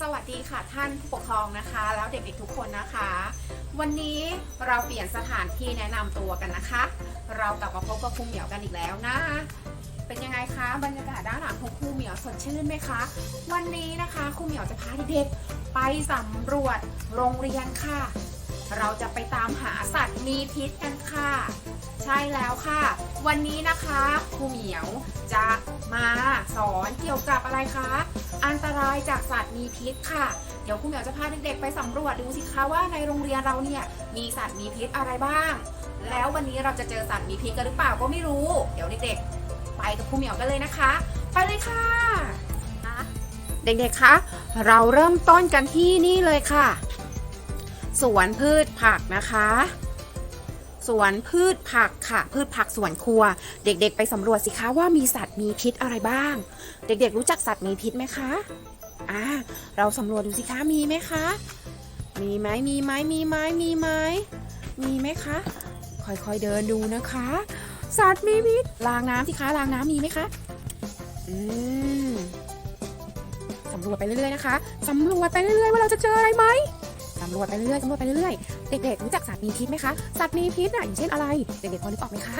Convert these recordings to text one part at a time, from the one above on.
สวัสดีค่ะท่านผู้ปกครองนะคะ แล้วเด็กๆทุกคนนะคะ วันนี้เราเปลี่ยนสถานที่แนะนำตัวกันนะคะ เรากลับมาพบกับครูเหมียวกันอีกแล้วนะ เป็นยังไงคะ บรรยากาศด้านหลังของครูเหมียวสดชื่นไหมคะ วันนี้นะคะครูเหมียวจะพาเด็กๆไปสำรวจโรงเรียนค่ะ เราจะไปตามหาสัตว์มีพิษกันค่ะ ใช่แล้วค่ะ วันนี้นะคะครูเหมียวจะมาสอนเกี่ยวกับอะไรคะ อันตรายจากสัตว์มีพิษค่ะ เดี๋ยวครูเหมียวจะพาเด็กๆไปสำรวจดูสิคะว่าในโรงเรียนเราเนี่ยมีสัตว์มีพิษอะไรบ้าง แล้ววันนี้เราจะเจอสัตว์มีพิษกันหรือเปล่าก็ไม่รู้ เดี๋ยวเด็กๆ ไปกับครูเหมียวกันเลยนะคะ ไปเลยค่ะ เด็กๆคะเราเริ่มต้นกันที่นี่เลยค่ะ สวนพืชผักนะคะ สวนพืชผักค่ะ พืชผักสวนครัว เด็กๆ ไปสำรวจสิคะว่ามีสัตว์มีพิษอะไรบ้าง เด็กๆ รู้จักสัตว์มีพิษไหมคะอ่าเราสำรวจดูสิคะมีไหมคะ มีไหมมีไหมมีไหมมีไหมมีไหมคะ ค่อยๆเดินดูนะคะ สัตว์มีพิษล้างน้ำสิคะล้างน้ำมีไหมคะอืมสำรวจไปเรื่อยๆนะคะสำรวจไปเรื่อยๆว่าเราจะเจออะไรไหมำรวจไปเรื่อยๆสำรวจไปเรื่อยๆ เด็กๆรู้จักสัตว์มีพิษไหมคะ สัตว์มีพิษอะอย่างเช่นอะไร เด็กๆพอนึกออกไหมคะ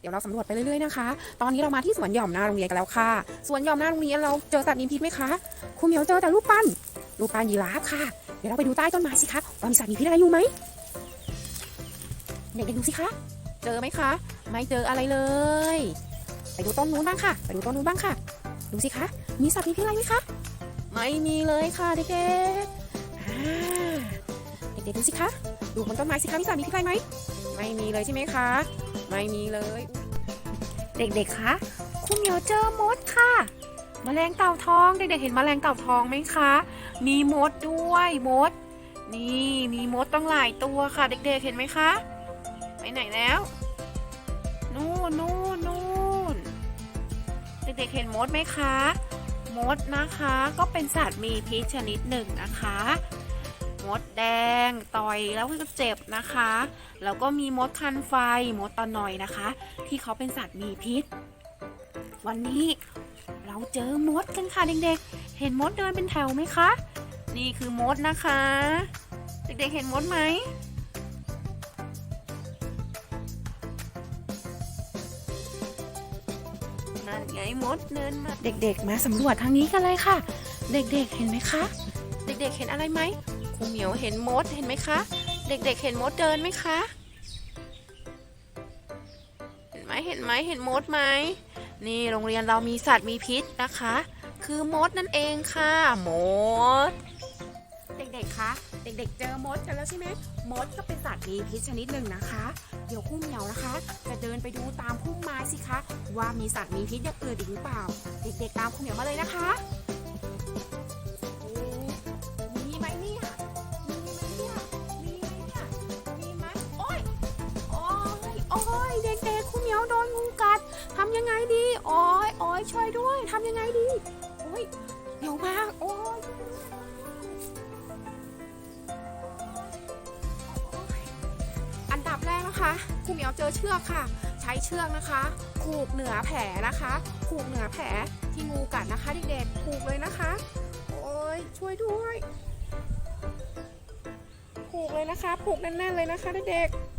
เดี๋ยวเราสำรวจไปเรื่อยๆนะคะ ตอนนี้เรามาที่สวนหย่อมหน้าโรงเรียนกันแล้วค่ะ สวนหย่อมหน้าโรงเรียนเราเจอสัตว์มีพิษไหมคะครูเหมียวเจอแต่รูปปั้น รูปปั้นยีราฟค่ะ เดี๋ยวเราไปดูใต้ต้นไม้สิคะว่ามีสัตว์มีพิษอะไรอยู่ไหมเด็กๆดูสิคะ เจอไหมคะ ไม่เจออะไรเลย ไปดูต้นนู้นบ้างค่ะ ไปดูต้นนู้นบ้างค่ะ ดูสิคะ มีสัตว์มีพิษอะไรไหมคะ ไม่มีเลยค่ะเด็กๆ เด็กๆดูสิคะ ดูบนต้นไม้สิคะมีสัตว์มีพิษอะไรไหม ไม่มีเลยใช่ไหมคะ ไม่มีเลย เด็กๆ คะคุณเหมียวเจอมดค่ะแมลงเต่าทอง เด็กๆ เห็นแมลงเต่าทองไหมคะ มีมดด้วยมด นี่มีมดต้องหลายตัวค่ะ เด็กๆ เห็นไหมคะ ไปไหนแล้ว นู่นนู่นนู่นเด็กๆ เห็นมดไหมคะ มดนะคะ ก็เป็นสัตว์มีพิษชนิดหนึ่งนะคะ มดแดงต่อยแล้วก็เจ็บนะคะ แล้วก็มีมดคันไฟ มดตะนอยนะคะ ที่เขาเป็นสัตว์มีพิษ วันนี้เราเจอมดกันค่ะเด็กๆ เห็นมดเดินเป็นแถวไหมคะ นี่คือมดนะคะ เด็กๆเห็นมดไหมนั่นไงมดเดินมา เด็กๆ มาสำรวจทางนี้กันเลยค่ะ เด็กๆ เห็นไหมคะ เด็กๆ เห็นอะไรไหมค รูเหมียวเห็นมดเห็นไหมคะ เด็กๆเห็นมดเดินไหมคะ เห็นไหมเห็นไหมเห็นมดไหมนี่โรงเรียนเรามีสัตว์มีพิษนะคะ คือมดนั่นเองค่ะมด เด็กๆ คะ เด็กๆ เจอมดกันแล้วใช่ไหมมดก็เป็นสัตว์มีพิษชนิดหนึ่งนะคะ เดี๋ยวคู่เหมียวนะคะ จะเดินไปดูตามพุ่มไม้สิคะ ว่ามีสัตว์มีพิษอย่างอื่นอีกหรือเปล่า เด็กๆ ตามคู่เหมียวมาเลยนะคะ ดีโอ้ยโอ้ยช่วยด้วยทำยังไงดีโอ้ยเดี๋ยวมาโอ้ยอันดับแรกนะคะครูเหมียวเจอเชือกค่ะ ใช้เชือกนะคะผูกเหนือแผลนะคะผูกเหนือแผลที่งูกัดนะคะเด็กๆผูกเลยนะคะ โอ้ยช่วยด้วยผูกเลยนะคะผูกแน่นๆเลยนะคะเด็กๆ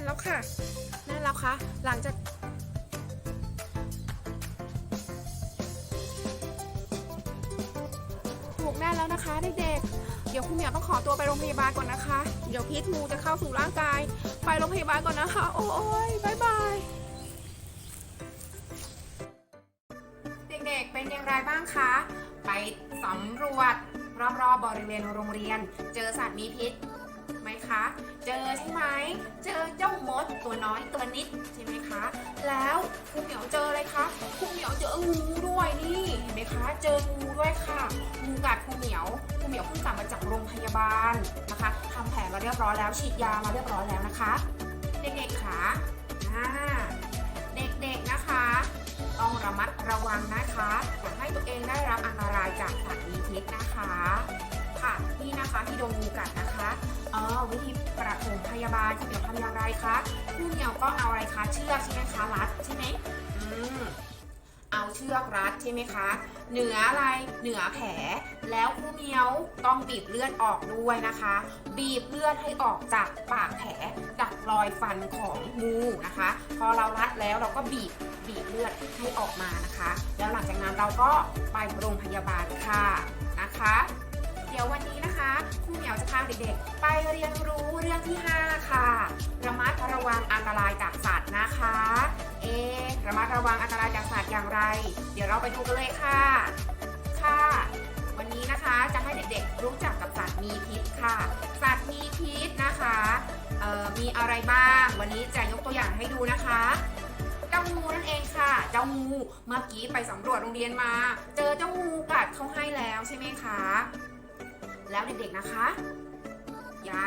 น่นแล้วค่ะ แน่นแล้วค่ะ หลังจากถูกแน่แล้วนะคะเด็กๆ เดี๋ยวคุณเหมียวต้องขอตัวไปโรงพยาบาลก่อนนะคะ เดี๋ยวพิษงูจะเข้าสู่ร่างกาย ไปโรงพยาบาลก่อนนะคะ โอ้ยบายบายเด็กๆ เป็นอย่างไรบ้างคะ ไปสำรวจรอบๆบริเวณโรงเรียน เจอสัตว์มีพิษไหมคะ เจอใช่ไหม เจอ มดตัวน้อยตัวนิดใช่ไหมคะ แล้วคุณเหมียวเจออะไรคะคุณเหมียวเจองูด้วยนี่เห็นไหมคะ เจองูด้วยค่ะงูกัดคุณเหมียวคุณเหมียวเพิ่งกลับมาจากโรงพยาบาลนะคะทำแผลมาเรียบร้อยแล้วฉีดยามาเรียบร้อยแล้วนะคะ เด็กๆค่ะอ่าเด็กๆนะคะต้องระมัดระวังนะคะอย่าให้ตัวเองได้รับอันตรายจากสัตว์มีพิษนะคะ ค่ะ นี่นะคะที่โดนงูกัดนะคะอ๋อวิธีประถมพยาบาลคุณเหมียวทำอย่างไรคะคุณเหมียวก็เอาอะไรคะเชือกใช่ไหมคะรัดใช่ไหมอืมเอาเชือกรัดใช่ไหมคะ เหนืออะไรเหนือแผลแล้วครูเหมียวต้องบีบเลือดออกด้วยนะคะ บีบเลือดให้ออกจากปากแผลจากรอยฟันของงูนะคะ พอเรารัดแล้วเราก็บีบบีบเลือดให้ออกมานะคะ แล้วหลังจากนั้นเราก็ไปโรงพยาบาลค่ะนะคะ เดี๋ยววันนี้นะคะครูเหมียวจะพาเด็กๆ ไปเรียนรู้เรื่องที่ 5 ค่ะ ระมัดระวังอันตรายจากสัตว์นะคะ เอะระมัดระวังอันตรายจากสัตว์อย่างไร เดี๋ยวเราไปดูกันเลยค่ะ ค่ะ วันนี้นะคะจะให้เด็กๆรู้จักกับสัตว์มีพิษค่ะ สัตว์มีพิษนะคะมีอะไรบ้าง วันนี้จะยกตัวอย่างให้ดูนะคะเจ้างูนั่นเองค่ะ เจ้างูเมื่อกี้ไปสำรวจโรงเรียนมา เจอเจ้างูกัดเขาให้แล้วใช่ไหมคะ แล้วเด็กๆนะคะ อย่า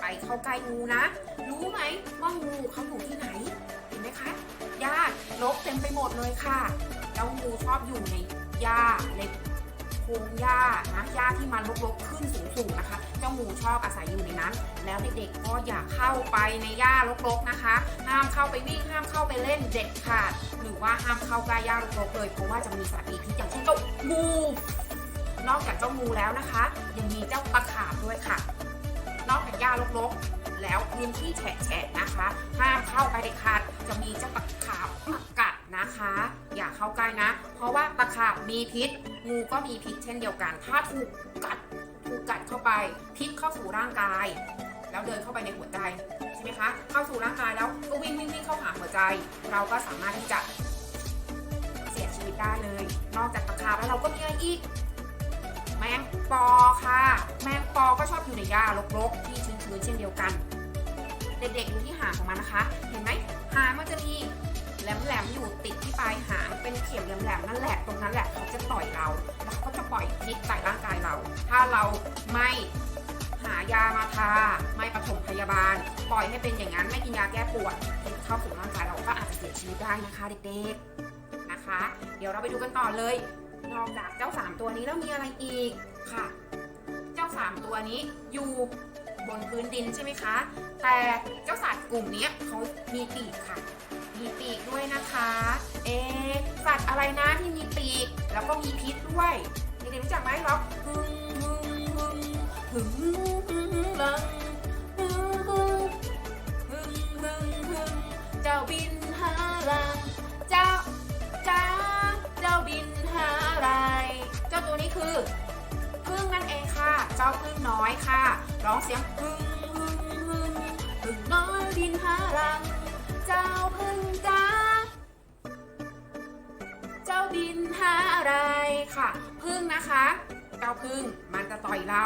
ไปเข้าใกล้งูนะ รู้ไหมว่างูเขาอยู่ที่ไหน เห็นไหมคะหญ้ารกเต็มไปหมดเลยค่ะเจ้างูชอบอยู่ในหญ้าในโพรงหญ้านะหญ้าที่มันรกๆขึ้นสูงๆนะคะเจ้างูชอบอาศัยอยู่ในนั้น แล้วเด็กๆก็อย่าเข้าไปในหญ้ารกๆนะคะ ห้ามเข้าไปวิ่งห้ามเข้าไปเล่นเด็ดขาด หรือว่าห้ามเข้าใกล้หญ้ารกๆเลยเพราะว่าจะมีสัตว์มีพิษอย่างเช่นเจ้างู นอกจากเจ้างูแล้วนะคะ ยังมีเจ้าตะขาบด้วยค่ะ นอกจากหญ้ารกๆ แล้วพื้นที่แฉะๆนะคะ ห้ามเข้าไปเด็ดขาดจะมีเจ้าตะขาบมากัดนะคะ อย่าเข้าใกล้นะ เพราะว่าตะขาบมีพิษ งูก็มีพิษเช่นเดียวกัน ถ้าถูกกัดถูกกัดเข้าไป พิษเข้าสู่ร่างกาย แล้วเดินเข้าไปในหัวใจใช่ไหมคะเข้าสู่ร่างกายแล้วก็วิ่งวิ่งวิ่งเข้าหาหัวใจ เราก็สามารถที่จะเสียชีวิตได้เลย นอกจากตะขาบแล้วเราก็มีอะไรอีก มงปอค่ะ แมงปอก็ชอบอยู่ในหญ้ารกๆ ที่ชื้นๆเช่นเดียวกัน เด็กๆดูที่หางของมันนะคะ เห็นไหมหางมันจะมีแหลมๆอยู่ติดที่ปลายหางเป็นเข็มแหลมๆนั่นแหละตรงนั้นแหละเขาจะต่อยเราแล้วเขาก็จะปล่อยพิษใส่ร่างกายเรา ถ้าเราไม่หายามาทาไม่ปฐมพยาบาล ปล่อยให้เป็นอย่างนั้นไม่กินยาแก้ปวดเข้าสู่ร่างกายเราก็อาจจะเสียชีวิตได้นะคะเด็กๆนะคะ เดี๋ยวเราไปดูกันต่อเลย นอกจากเจ้าสามตัวนี้แล้วมีอะไรอีกค่ะ เจ้าสามตัวนี้อยู่บนพื้นดินใช่ไหมคะ แต่เจ้าสัตว์กลุ่มนี้เขามีปีกค่ะ มีปีกด้วยนะคะ เอะสัตว์อะไรนะที่มีปีก แล้วก็มีพิษด้วยเด็กๆรู้จักไหมเราหึงหึงหึงหึงหึงหึงลังหึงหึงหึงหึงหึงเจ้าบิน คือพึ่งนั่นเองค่ะ เจ้าพึ่งน้อยค่ะ ร้องเสียงพึ่งพึ่งพึ่งพึ่งน้อยบินหารัง เจ้าพึ่งจ้าเจ้าบินหาอะไรค่ะ พึ่งนะคะเจ้าพึ่งมันจะต่อยเรา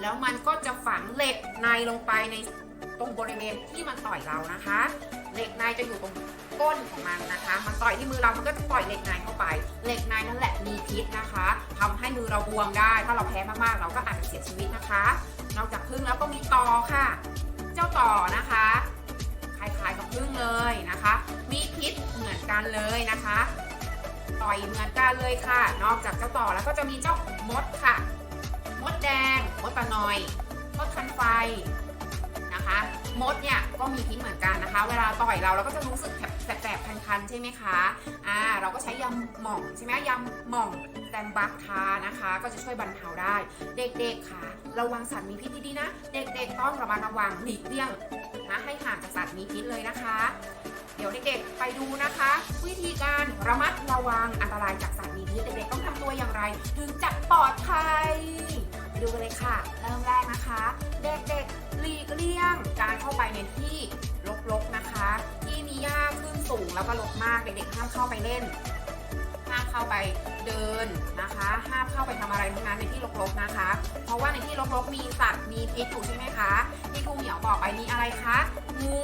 แล้วมันก็จะฝังเหล็กในลงไปในตรงบริเวณที่มันต่อยเรานะคะ เหล็กในจะอยู่ตรงก้นของมันนะคะ มันต่อยที่มือเรา มันก็จะปล่อยเหล็กในเข้าไป เหล็กในนั่นแหละมีพิษนะคะทำให้มือเราบวมได้ ถ้าเราแพ้มากๆ เราก็อาจจะเสียชีวิตนะคะ นอกจากพึ่งแล้วก็มีตอค่ะ เจ้าต่อนะคะ คล้ายๆกับพึ่งเลยนะคะ มีพิษเหมือนกันเลยนะคะ ต่อยเหมือนกันเลยค่ะ นอกจากเจ้าต่อแล้วก็จะมีเจ้ามดค่ะ มดแดง มดตะนอย มดคันไฟนะคะ มดเนี่ยก็มีพิษเหมือนกันนะคะ เวลาต่อยเราเราก็จะรู้สึกแสบๆคันๆใช่ไหมคะอ่าเราก็ใช้ยำหม่องใช่ไหมยำหม่องแตมบักทานะคะ ก็จะช่วยบรรเทาได้ เด็กๆค่ะ ระวังสัตว์มีพิษดีๆนะ เด็กๆต้องระมัดระวังหลีกเลี่ยงนะให้ห่างจากสัตว์มีพิษเลยนะคะ เดี๋ยวเด็กๆไปดูนะคะ วิธีการระมัดระวังอันตรายจากสัตว์มีพิษเด็กๆต้องทำตัวอย่างไร ถึงจะปลอดภัยไปดูกันเลยค่ะ เริ่มแรกนะคะ เด็กๆ ลีกเลี่ยงการเข้าไปในที่รกๆนะคะ ที่มีหญ้าขึ้นสูงแล้วก็รกมากเด็กๆห้ามเข้าไปเล่น ห้ามเข้าไปเดินนะคะ ห้ามเข้าไปทำอะไรทั้งนั้นในที่รกๆนะคะ เพราะว่าในที่รกๆมีสัตว์มีพิษอยู่ใช่ไหมคะที่ครูเหมียวบอกไปมีอะไรคะงู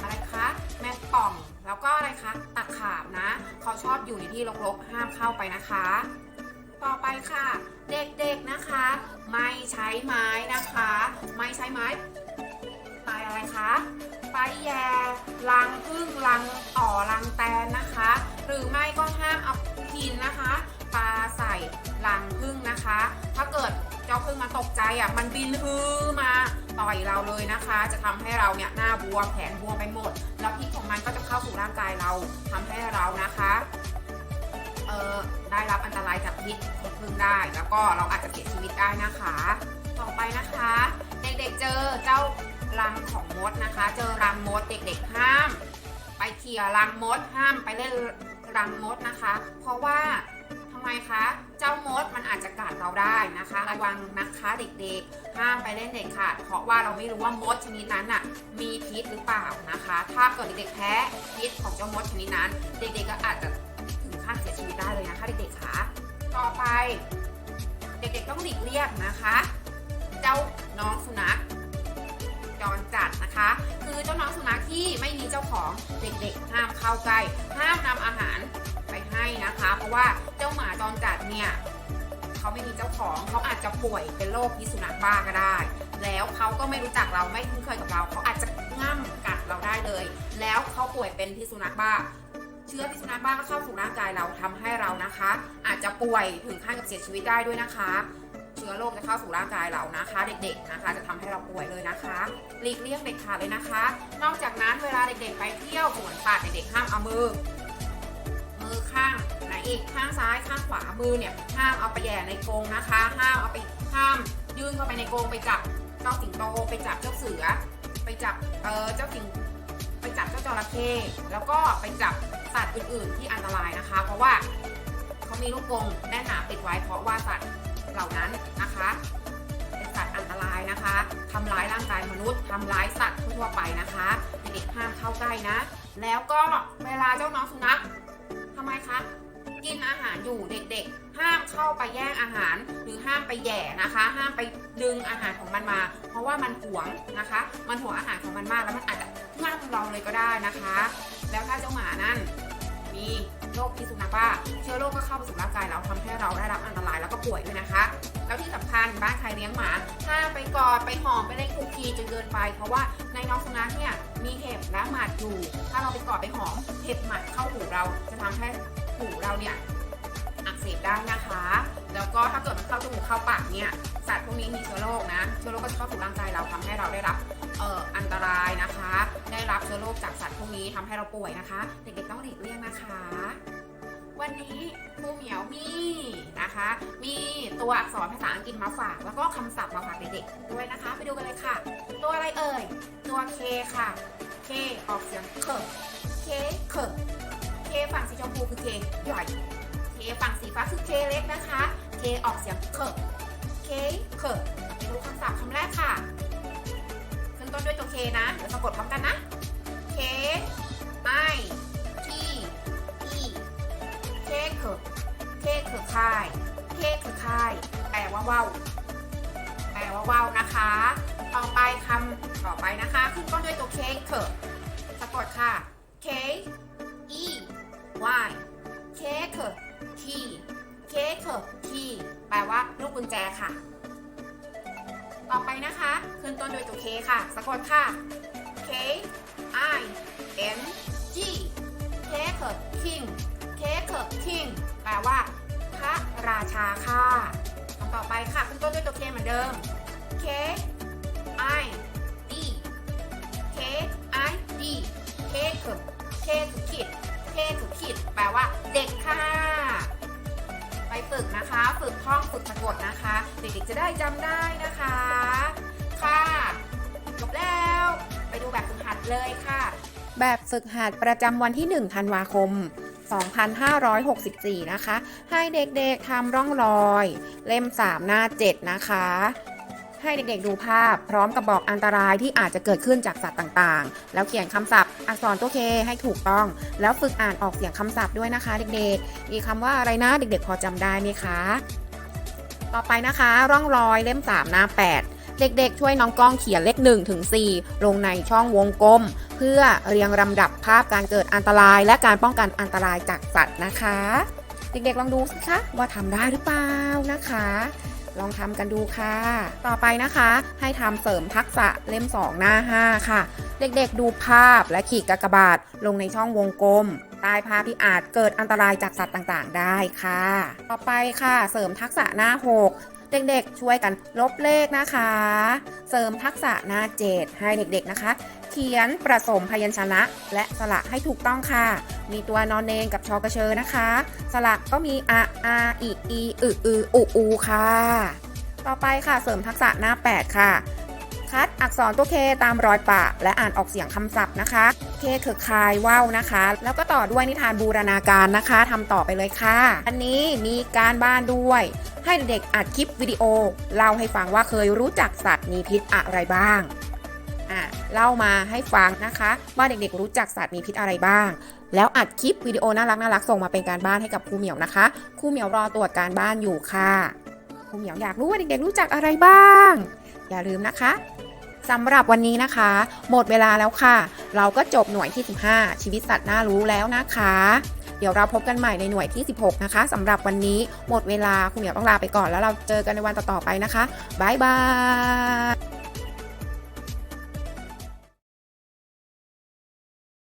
อะไรคะแมงป่องแล้วก็อะไรคะตะขาบนะ เขาชอบอยู่ในที่รกๆห้ามเข้าไปนะคะ ต่อไปค่ะ เด็กๆนะคะ ไม่ใช้ไม้นะคะ ไม่ใช้ไม้ไปอะไรคะไปแย่รังพึ่งรังต่อรังแตนนะคะ หรือไม่ก็ห้ามเอาหินนะคะปาใส่รังพึ่งนะคะ ถ้าเกิดเจ้าพึ่งมันตกใจอะมันบินฮือมาต่อยเราเลยนะคะ จะทำให้เราเนี่ยหน้าบวมแขนบวมไปหมด แล้วพิษของมันก็จะเข้าสู่ร่างกายเราทำให้เรานะคะ อ่อได้รับอันตรายจากพิษของพึ่งได้ แล้วก็เราอาจจะเสียชีวิตได้นะคะ ต่อไปนะคะ เด็กๆเจอเจ้ารังของมดนะคะ เจอรังมดเด็กๆห้าม ไปเขี่ยรังมดห้ามไปเล่นรังมดนะคะ เพราะว่าทำไมคะ เจ้ามดมันอาจจะกัดเราได้นะคะ ระวังนะคะเด็กๆ ห้ามไปเล่นเด็ดขาด เพราะว่าเราไม่รู้ว่ามดชนิดนั้นน่ะมีพิษหรือเปล่านะคะ ถ้าเกิดเด็กๆแพ้พิษของเจ้ามดชนิดนั้น เด็กๆก็อาจจะ ถึงขั้นเสียชีวิตได้เลยนะคะเด็กๆคะต่อไป เด็กๆต้องหลีกเลี่ยงนะคะ เจ้าน้องสุนัขจรจัดนะคะ คือเจ้าน้องสุนัขที่ไม่มีเจ้าของเด็กๆ ห้ามเข้าใกล้ห้ามนำอาหารไปให้นะคะ เพราะว่าเจ้าหมาจรจัดเนี่ยเขาไม่มีเจ้าของเขาอาจจะป่วยเป็นโรคพิษสุนัขบ้าก็ได้ แล้วเขาก็ไม่รู้จักเราไม่คุ้นเคยกับเราเขาอาจจะง่ำกัดเราได้เลย แล้วเขาป่วยเป็นพิษสุนัขบ้า เชื้อพิษสุนัขบ้าก็เข้าสู่ร่างกายเราทำให้เรานะคะ อาจจะป่วยถึงขั้นกับเสียชีวิตได้ด้วยนะคะ เชื้อโรคจะเข้าสู่ร่างกายเรานะคะ เด็กๆนะคะ จะทำให้เราป่วยเลยนะคะหลีกเลี่ยงเด็ดขาดเลยนะคะ นอกจากนั้นเวลาเด็กๆ ไปเที่ยวสวนสัตว์เด็กๆห้ามเอามือ มือข้างไหนอีกข้างซ้ายข้างขวามือเนี่ยห้ามเอาไปแย่ในกรงนะคะห้ามเอาไปห้ามยื่นเข้าไปในกรงไปจับเจ้าสิงโตไปจับเจ้าเสือ ไปจับเออเจ้าสิง จับเจ้าจระเข้แล้วก็ไปจับสัตว์อื่นๆที่อันตรายนะคะ เพราะว่าเขามีลูกกรงแน่นหนาปิดไว้เพราะว่าสัตว์เหล่านั้นนะคะเป็นสัตว์อันตรายนะคะทำร้ายร่างกายมนุษย์ทำร้ายสัตว์ทั่วไปนะคะเด็กห้ามเข้าใกล้นะ แล้วก็เวลาเจ้าน้องสุนัขทำไมคะ กินอาหารอยู่เด็กๆ ห้ามเข้าไปแย่งอาหาร หรือห้ามไปแย่นะคะ ห้ามไปดึงอาหารของมันมา เพราะว่ามันหวงนะคะ มันหวงอาหารของมันมากแล้วมันอาจจะง่ำเราเลยก็ได้นะคะ แล้วถ้าเจ้าหมานั่นมีโรคพิษสุนัขบ้าเชื้อโรคก็เข้าไปสู่ร่างกายเราทำให้เราได้รับอันตรายแล้วก็ป่วยด้วยนะคะ แล้วที่สำคัญบ้านใครเลี้ยงหมาห้ามไปกอดไปหอมไปเล่นคุกคีจนเกินไป เพราะว่าในน้องสุนัขเนี่ยมีเห็บและหมัดอยู่ ถ้าเราไปกอดไปหอมเห็บหมัดเข้าหูเราจะทำให้ หูเราเนี่ยอักเสบได้นะคะ แล้วก็ถ้าเกิดมันเข้าจมูกเข้าปากเนี่ยสัตว์พวกนี้มีเชื้อโรคนะเชื้อโรคก็จะเข้าสู่ร่างกายเราทำให้เราได้รับเอ่ออันตรายนะคะ ได้รับเชื้อโรคจากสัตว์พวกนี้ทำให้เราป่วยนะคะ เด็กๆต้องหลีกเลี่ยงนะคะ วันนี้ครูเหมียวมีนะคะ มีตัวอักษรภาษาอังกฤษมาฝาก แล้วก็คำศัพท์มาฝากเด็กๆด้วยนะคะ ไปดูกันเลยค่ะ ตัวอะไรเอ่ย ตัว K ค่ะ K ออกเสียงเคเคเค ฝั่งสีชมพูคือเคใหญ่เคฝั่งสีฟ้าคือเคเล็กนะคะเคออกเสียงเคเคเคไปดูคำศัพท์คำแรกค่ะขึ้นต้นด้วยตัวเคนะเดี๋ยวสะกดพร้อมกันนะ ต้นด้วยตัว K เหมือนเดิม K I D K I D เคคือเคคือคิดเคคือคิด แปลว่าเด็กค่ะ ไปฝึกนะคะ ฝึกท่องฝึกสะกดนะคะ เด็กๆจะได้จำได้นะคะ ค่ะจบแล้ว ไปดูแบบฝึกหัดเลยค่ะ แบบฝึกหัดประจำวันที่1ธันวาคม 2564 นะคะ ให้เด็กๆทำร่องรอย เล่ม 3 หน้า 7 นะคะ ให้เด็กๆดูภาพ พร้อมกับบอกอันตรายที่อาจจะเกิดขึ้นจากสัตว์ต่างๆ แล้วเขียนคำศัพท์อักษรตัวเคให้ถูกต้อง แล้วฝึกอ่านออกเสียงคำศัพท์ด้วยนะคะ เด็กๆ มีคำว่าอะไรนะเด็กๆ พอจำได้ไหมคะ ต่อไปนะคะ ร่องรอยเล่ม 3 หน้า 8เด็กๆ ช่วยน้องกล้องเขียนเลข1ถึง4ลงในช่องวงกลม เพื่อเรียงลำดับภาพการเกิดอันตรายและการป้องกันอันตรายจากสัตว์นะคะ เด็กๆลองดูสิคะว่าทำได้หรือเปล่านะคะ ลองทำกันดูค่ะ ต่อไปนะคะ ให้ทำเสริมทักษะเล่ม 2 หน้า 5 ค่ะ เด็กๆดูภาพและขีดกากบาทลงในช่องวงกลมใต้ภาพที่อาจเกิดอันตรายจากสัตว์ต่างๆ ได้ค่ะ ต่อไปค่ะ เสริมทักษะหน้า 6 เด็กๆ ช่วยกันลบเลขนะคะ เสริมทักษะหน้าเจดให้เด็กๆนะคะ เขียนประสมพยัญชนะ และสระให้ถูกต้องค่ะ มีตัวนอนเนงกับชอกระเชอนะคะ สระก็มีอะอาอีอีอึอืออุอูค่ะ ต่อไปค่ะเสริมทักษะหน้า 8 ค่ะ คัดอักษรตัวเคตามรอยปะ และอ่านออกเสียงคำศัพท์นะคะ เคคือคายว่าวนะคะ แล้วก็ต่อด้วยนิทานบูรณาการนะคะทำต่อไปเลยค่ะ อันนี้มีการบ้านด้วย ให้เด็กอัดคลิปวิดีโอเล่าให้ฟังว่าเคยรู้จักสัตว์มีพิษอะไรบ้างอะเล่ามาให้ฟังนะคะว่าเด็กๆรู้จักสัตว์มีพิษอะไรบ้าง แล้วอัดคลิปวิดีโอน่ารักน่ารักส่งมาเป็นการบ้านให้กับครูเหมียวนะคะครูเหมียวรอตรวจการบ้านอยู่ค่ะครูเหมียวอยากรู้ว่าเด็กๆรู้จักอะไรบ้าง อย่าลืมนะคะ สำหรับวันนี้นะคะ หมดเวลาแล้วค่ะ เราก็จบหน่วยที่ 15 ชีวิตสัตว์น่ารู้แล้วนะคะ เดี๋ยวเราพบกันใหม่ในหน่วยที่ 16 นะคะสำหรับวันนี้หมดเวลาคุณเหมียวต้องลาไปก่อนแล้วเราเจอกันในวันต่อๆไปนะคะบ๊ายบาย